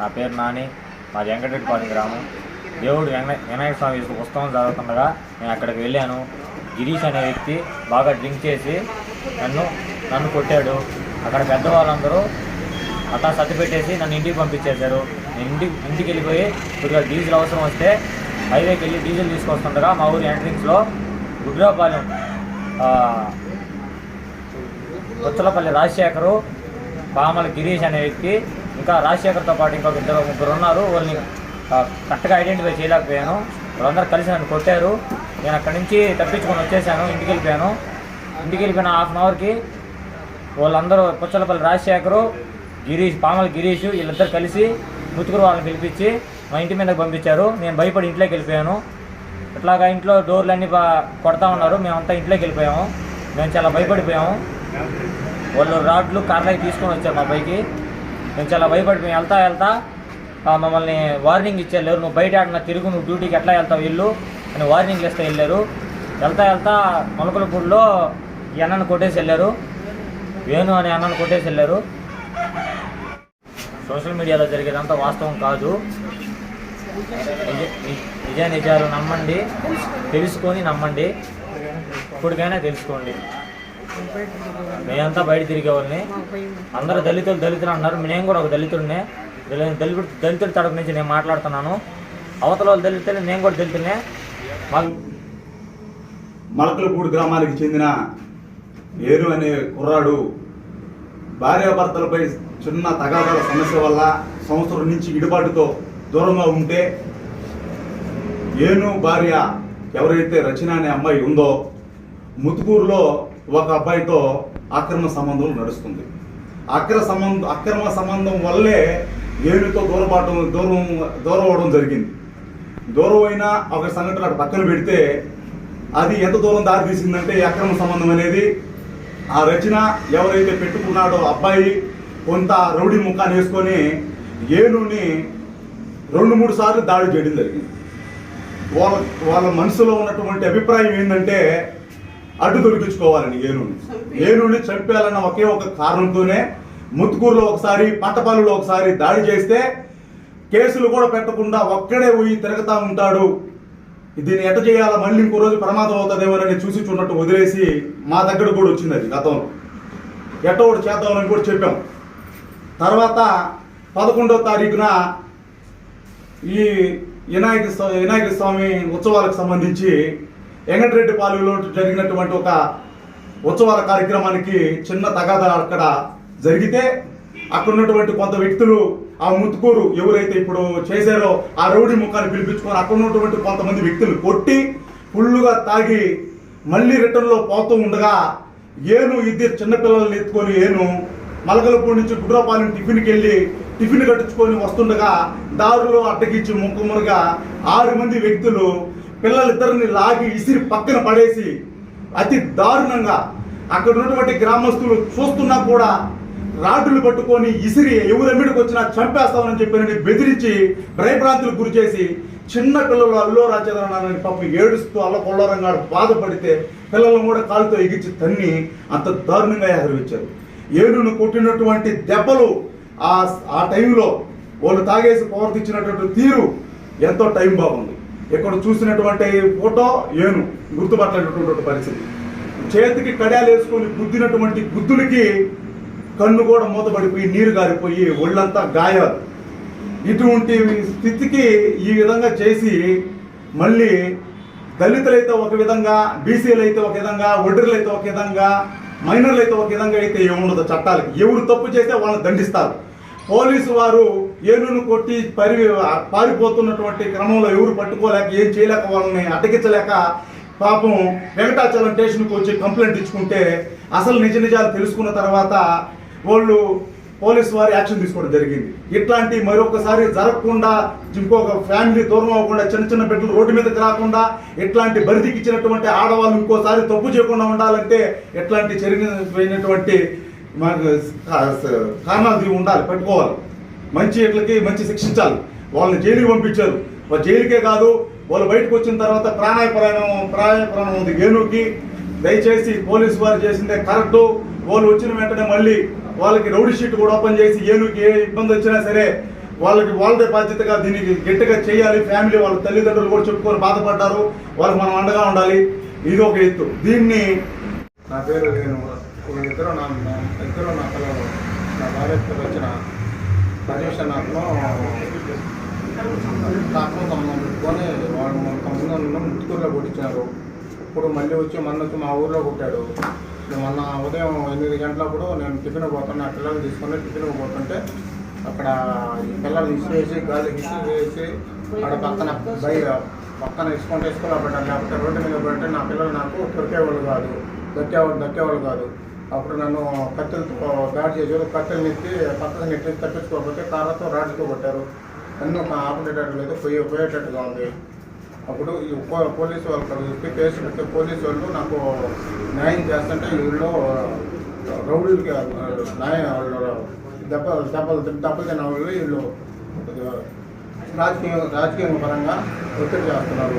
నా పేరు నాని మాది వెంకటరెడ్డిపాలెం గ్రామం. దేవుడు వెంకట వినాయక స్వామి ఉత్సవం జరుగుతుండగా నేను అక్కడికి వెళ్ళాను. గిరీష్ అనే వ్యక్తి బాగా డ్రింక్ చేసి నన్ను నన్ను కొట్టాడు. అక్కడ పెద్దవాళ్ళందరూ అట్లా సర్ది పెట్టేసి నన్ను ఇంటికి పంపించేశారు. నేను ఇంటికి ఇంటికి వెళ్ళిపోయి కొద్దిగా డీజిల్ అవసరం వస్తే హైవేకి వెళ్ళి డీజిల్ తీసుకొస్తుండగా మా ఊరి ఎంట్రింగ్స్లో గుడ్రాపాలెం ఉత్తలపల్లి రాజశేఖరు పామల గిరీష్ అనే వ్యక్తి ఇంకా రాజశేఖర్తో పాటు ఇంకొక ఇద్దరు ముగ్గురు ఉన్నారు. వాళ్ళని కరెక్ట్గా ఐడెంటిఫై చేయలేకపోయాను. వాళ్ళందరూ కలిసి నన్ను కొట్టారు. నేను అక్కడి నుంచి తప్పించుకొని వచ్చేసాను. ఇంటికి వెళ్ళిపోయాను. ఇంటికి వెళ్ళిపోయిన హాఫ్ అన్ అవర్కి వాళ్ళందరూ పుచ్చలపల్లి రాజశేఖరు గిరీష్ పామల గిరీష్ వీళ్ళిద్దరు కలిసి ముతుకురు వాళ్ళని పిలిపించి మా ఇంటి మీదకి పంపించారు. నేను భయపడి ఇంట్లోకి వెళ్ళిపోయాను. ఇట్లాగా ఇంట్లో డోర్లన్నీ బా కొడతా ఉన్నారు. మేమంతా ఇంట్లోకి వెళ్ళిపోయాము. మేము చాలా భయపడిపోయాము. వాళ్ళు రాడ్లు కార్లకి తీసుకొని వచ్చారు మా పైకి. మేము చాలా భయపడిపోయాం వెళ్తా వెళ్తా మమ్మల్ని వార్నింగ్ ఇచ్చారు నువ్వు బయట ఆడిన తిరుగు నువ్వు డ్యూటీకి ఎట్లా వెళ్తావు వెళ్ళు అని వార్నింగ్ ఇస్తే వెళ్ళారు. వెళ్తా వెళ్తా మొలకలపూడిలో ఈ అన్నను కొట్టేసి వెళ్ళారు. వేణు అనే అన్నను కొట్టేసి వెళ్ళారు. సోషల్ మీడియాలో జరిగేదంతా వాస్తవం కాదు. నిజ నిజాలు నమ్మండి తెలుసుకొని నమ్మండి. ఇప్పటికైనా తెలుసుకోండి. మేమంతా బయట తిరిగే వాళ్ళని అందరూ దళితులు దళితులు అంటున్నారు నేను కూడా ఒక దళితుడినే. దళి- దళితుడు దళితుడి తరపు నుంచి నేను మాట్లాడుతున్నాను. అవతల వాళ్ళు నేను కూడా దళితులనే మాకు మలకలపూడి గ్రామానికి చెందిన ఏరు అనే కుర్రాడు భార్యాభర్తలపై చిన్న తగాదాల సమస్య వల్ల సంవత్సరం నుంచి ఇడుబాటుతో దూరంగా ఉంటే ఏను భార్య ఎవరైతే రచన అనే అమ్మాయి ఉందో ముతుకూరులో ఒక అబ్బాయితో అక్రమ సంబంధం నడుస్తుంది. అక్రమ సంబంధం అక్రమ సంబంధం వల్లే ఏనుతో దూరపాటం దూరం దూరం అవడం జరిగింది. దూరం అయినా ఒక సంఘటన అక్కడ పక్కన పెడితే అది ఎంత దూరం దారి తీసిందంటే ఈ అక్రమ సంబంధం అనేది ఆ రచన ఎవరైతే పెట్టుకున్నాడో అబ్బాయి కొంత రౌడీ ముఖాన్ని వేసుకొని ఏనుని రెండు మూడు సార్లు దాడి చేయడం జరిగింది. వాళ్ళ వాళ్ళ మనసులో ఉన్నటువంటి అభిప్రాయం ఏంటంటే అడ్డు దొరికించుకోవాలని ఏనుని ఏనుని చంపేయాలన్న ఒకే ఒక కారణంతోనే ముత్తుకూరులో ఒకసారి పంటపాలులో ఒకసారి దాడి చేస్తే కేసులు కూడా పెట్టకుండా ఒక్కడే పోయి తిరగతా ఉంటాడు. దీన్ని ఎట చేయాలా? మళ్ళీ ఇంకో రోజు ప్రమాదం అవుతుందేమోనని చూసి చూడట్టు వదిలేసి మా దగ్గర కూడా వచ్చింది అది గతంలో. ఎట్టో ఒకటి చేద్దామని కూడా చెప్పాం. తర్వాత పదకొండవ తారీఖున ఈ వినాయక వినాయక స్వామి ఉత్సవాలకు సంబంధించి వెంకటరెడ్డి పాలెంలో జరిగినటువంటి ఒక ఉత్సవాల కార్యక్రమానికి చిన్న తగాదా అక్కడ జరిగితే అక్కడ ఉన్నటువంటి కొంత వ్యక్తులు ఆ ముత్తుకూరు ఎవరైతే ఇప్పుడు చేశారో ఆ రౌడీ ముఖాన్ని పిలిపించుకొని అక్కడ ఉన్నటువంటి కొంతమంది వ్యక్తులు కొట్టి ఫుల్లుగా తాగి మళ్ళీ రిటర్న్లో పోతూ ఉండగా ఏను ఇద్దరు చిన్నపిల్లల్ని ఎత్తుకొని ఏను మలకలపూడి నుంచి గుడ్రాపాలెం టిఫిన్కి వెళ్ళి టిఫిన్ కట్టించుకొని వస్తుండగా దారులో అడ్డగించి ముక్కుమురుగా ఆరు మంది వ్యక్తులు పిల్లలిద్దరిని లాగి ఇసిరి పక్కన పడేసి అతి దారుణంగా అక్కడ ఉన్నటువంటి గ్రామస్తులు చూస్తున్నా కూడా రాడ్డులు పట్టుకొని ఇసిరి ఎవరెమ్మిడికి వచ్చినా చంపేస్తామని చెప్పి బెదిరించి భయభ్రాంతులు గురి చేసి చిన్న పిల్లలు అల్లో రాజేంద్రనాథని పాపం ఏడుస్తూ అల్ల కొల్లోరంగా బాధపడితే పిల్లలను కూడా కాలుతో ఎగిచ్చి తన్ని అంత దారుణంగా ఎగరవిచ్చారు ఏడును కొట్టినటువంటి దెబ్బలు ఆ ఆ టైంలో వాళ్ళు తాగేసి ప్రవర్తించినటువంటి తీరు ఎంతో టైం బాగుంది. ఇక్కడ చూసినటువంటి ఫోటో ఏను గుర్తుపట్టలేటటువంటి పరిస్థితి. చేతికి కడాలు వేసుకొని గుద్దినటువంటి గుద్దులకి కన్ను కూడా మూతపడిపోయి నీరు గారిపోయి ఒళ్ళంతా గాయాలు. ఇటువంటి స్థితికి ఈ విధంగా చేసి మళ్ళీ దళితులైతే ఒక విధంగా బీసీలు అయితే ఒక విధంగా ఒడ్రులు అయితే ఒక విధంగా మైనర్లు అయితే ఒక విధంగా అయితే ఏముండదు చట్టాలకి. ఎవరు తప్పు చేస్తే వాళ్ళని దండిస్తారు. పోలీసు వారు ఏనును కొట్టి పరి పారిపోతున్నటువంటి క్రమంలో ఎవరు పట్టుకోలేక ఏం చేయలేక వాళ్ళని అడ్డగించలేక పాపం వెంకటాచలం స్టేషన్కి వచ్చి కంప్లైంట్ ఇచ్చుకుంటే అసలు నిజ నిజాలు తెలుసుకున్న తర్వాత వాళ్ళు పోలీసు వారి యాక్షన్ తీసుకోవడం జరిగింది. ఇట్లాంటి మరొకసారి జరగకుండా ఇంకొక ఫ్యామిలీ దూరం అవ్వకుండా చిన్న చిన్న బిడ్డలు రోడ్డు మీదకి రాకుండా ఇట్లాంటి బరిదికి ఇచ్చినటువంటి ఆడవాళ్ళు ఇంకోసారి తప్పు చేయకుండా ఉండాలంటే ఎట్లాంటి జరిగినటువంటి మనకు కారణాలు ఉండాలి పెట్టుకోవాలి. మంచి ఇట్లకి మంచి శిక్షించాలి. వాళ్ళని జైలుకి పంపించారు. వాళ్ళ జైలుకే కాదు వాళ్ళు బయటకు వచ్చిన తర్వాత ప్రాణాయ ప్రాణం ప్రాణాయ ప్రాణం ఉంది ఏనుకి దయచేసి పోలీసు వారు చేసిందే కరెక్టు. వాళ్ళు వచ్చిన వెంటనే మళ్ళీ వాళ్ళకి రౌడీ షీట్ కూడా ఓపెన్ చేసి ఏనుకి ఏ ఇబ్బంది వచ్చినా సరే వాళ్ళకి వాళ్ళదే బాధ్యతగా దీనికి గట్టిగా చేయాలి. ఫ్యామిలీ వాళ్ళ తల్లిదండ్రులు కూడా చెప్పుకొని బాధపడ్డారు. వాళ్ళకి మనం అండగా ఉండాలి. ఇది ఒక ఎత్తు. దీన్ని నా పేరు నేను ఇద్దరు నా ఇద్దరు నా పిల్లలు నా భార్యతో వచ్చిన రాజేష్ నాకు డాక్టర్ సంబంధం పెట్టుకొని వాళ్ళు మొత్తం ముందు ముత్తుకూరులో కొట్టించారు. ఇప్పుడు మళ్ళీ వచ్చి మొన్న వచ్చి మా ఊర్లో కొట్టాడు. మొన్న ఉదయం ఎనిమిది గంటలప్పుడు నేను టిఫిన్ పోతున్నా పిల్లలు తీసుకొని టిఫిన్ పోతుంటే అక్కడ ఈ పిల్లలు ఇసిరేసి గాలి ఇసిరేసి అక్కడ పక్కన బయట పక్కన ఇసుకుంటే ఇసుకలో పెట్టాలి. లేకపోతే రోడ్డు మీద పెడితే నా పిల్లలు నాకు దొరికేవాళ్ళు కాదు. దొరికేవాళ్ళు దొరికేవాళ్ళు కాదు. అప్పుడు నన్ను కత్తెలతో బ్యాట్ చేశారు. కత్తెలు నెత్తి పక్కన నెట్టి తప్పించుకోకపోతే కార్లతో రాడ్లతో కొట్టారు. నన్ను ఒక ఆపరేటట్టు లేదు పోయే పోయేటట్టుగా ఉంది అప్పుడు ఈ పోలీసు వాళ్ళు చెప్పి కేసు పెడితే పోలీసు వాళ్ళు నాకు న్యాయం చేస్తుంటే వీళ్ళు రౌడీలకి న్యాయం వాళ్ళు దెబ్బ దెబ్బలు దెబ్బలు తిన్న వాళ్ళు వీళ్ళు రాజకీయ రాజకీయ పరంగా ఒత్తిడి చేస్తున్నారు.